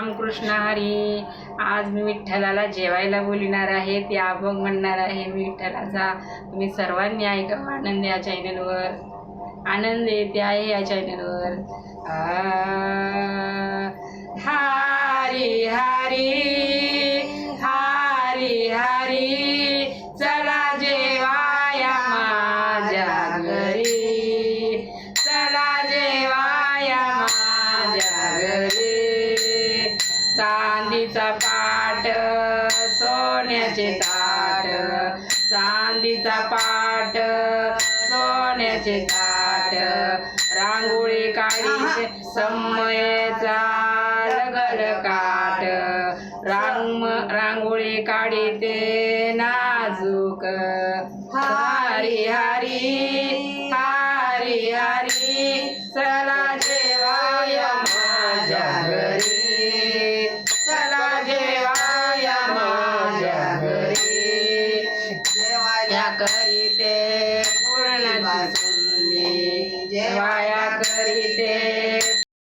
रामकृष्ण हरी. आज मी विठ्ठलाला जेवायला बोलणार आहे. ते अभंग म्हणणार आहे मी विठ्ठलाचा. तुम्ही सर्वांनी ऐकावं आनंद या चॅनलवर. आनंद येते आहे या चॅनलवर. हारी हारी हारी हारी. चांदीचा पाट सोन्याचे ताट. चांदीचा पाट सोन्याचे ताट. रांगोळी काढी समयचा लगड काट. रांग रांगोळी काढीते नाजूक. हारी हारी हारी हारी. चला जेवाया माझ्या घरी. વાયા કરી તે પૂર્ણ જેવાયા કરી તે